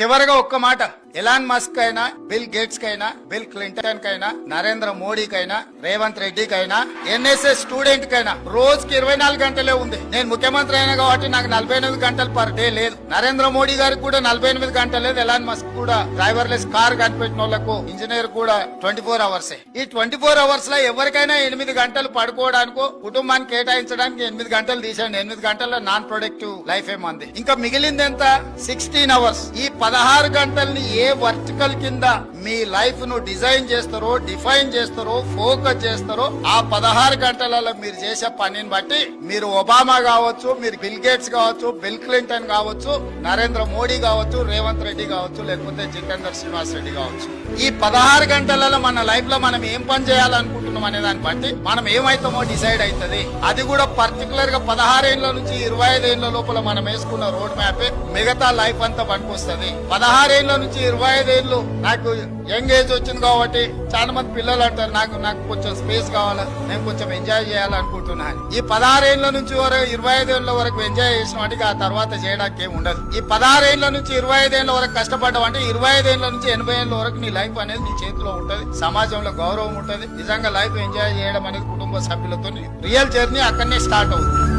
చివరగా ఒక్క మాట. ఎలాన్ మస్క్ అయినా బిల్ గేట్స్ కైనా బిల్ క్లింటన్ కైనా నరేంద్ర మోడీకైనా రేవంత్ రెడ్డికైనా ఎన్ఎస్ఎస్ స్టూడెంట్ కైనా రోజుకి ఇరవై నాలుగు గంటలే ఉంది. నేను ముఖ్యమంత్రి అయినా కాబట్టి నాకు నలభై ఎనిమిది గంటలు పర్ డే లేదు. నరేంద్ర మోడీ గారికి కూడా నలభై ఎనిమిది గంటలు లేదు. ఎలాన్ మస్క్ కూడా డ్రైవర్లెస్ కార్ కనిపెట్టిన వాళ్ళకు ఇంజనీర్ కూడా ట్వంటీ ఫోర్ అవర్స్. ఈ ట్వంటీ ఫోర్ అవర్స్లో ఎవరికైనా ఎనిమిది గంటలు పడుకోవడానికో కుటుంబానికి కేటాయించడానికి ఎనిమిది గంటలు తీసేయండి. ఎనిమిది గంటల్లో నాన్ ప్రొడక్టివ్ లైఫ్ ఏమంది? ఇంకా మిగిలింది ఎంత? Sixteen hours. ఈ పదహారు గంటల్ని ఏ వర్టికల్ కింద మీ లైఫ్ను డిజైన్ చేస్తారో డిఫైన్ చేస్తారో ఫోకస్ చేస్తారో ఆ పదహారు గంటలలో మీరు చేసే పనిని బట్టి మీరు ఒబామా కావచ్చు మీరు బిల్ గేట్స్ కావచ్చు బిల్ క్లింటన్ కావచ్చు నరేంద్ర మోడీ కావచ్చు రేవంత్ రెడ్డి కావచ్చు లేకపోతే జితేందర్ శ్రీనివాస్ రెడ్డి కావచ్చు. ఈ పదహారు గంటలలో మన లైఫ్లో మనం ఏం పని చేయాలనుకుంటున్నాం అనే దాన్ని బట్టి మనం ఏమైతామో డిసైడ్ అవుతుంది అది కూడా పర్టికులర్గా పదహారేళ్ళ నుంచి ఇరవై ఐదేళ్ళ లోపల మనం వేసుకున్న రోడ్ మ్యాప్ మిగతా లైఫ్ అంతా పనికొస్తుంది. పదహారేళ్ళ నుంచి ఇరవై ఐదేళ్ళు నాకు యంగ్ ఏజ్ వచ్చింది కాబట్టి చాలా మంది పిల్లలు అంటారు నాకు నాకు కొంచెం స్పేస్ కావాలి నేను కొంచెం ఎంజాయ్ చేయాలనుకుంటున్నాను. ఈ పదహారేళ్ళ నుంచి వరకు ఇరవై ఐదేళ్ళ వరకు ఎంజాయ్ చేసిన వాటికి ఆ తర్వాత చేయడానికి ఏమి ఉండదు. ఈ పదహారేళ్ళ నుంచి ఇరవై ఐదేళ్ళ వరకు కష్టపడ్డావు అంటే ఇరవై ఐదేళ్ళ నుంచి ఎనభై ఏళ్ళ వరకు నీ లైఫ్ అనేది నీ చేతిలో ఉంటది. సమాజంలో గౌరవం ఉంటది. నిజంగా లైఫ్ ఎంజాయ్ చేయడం అనేది కుటుంబ సభ్యులతో రియల్ జర్నీ అక్కడనే స్టార్ట్ అవుతుంది.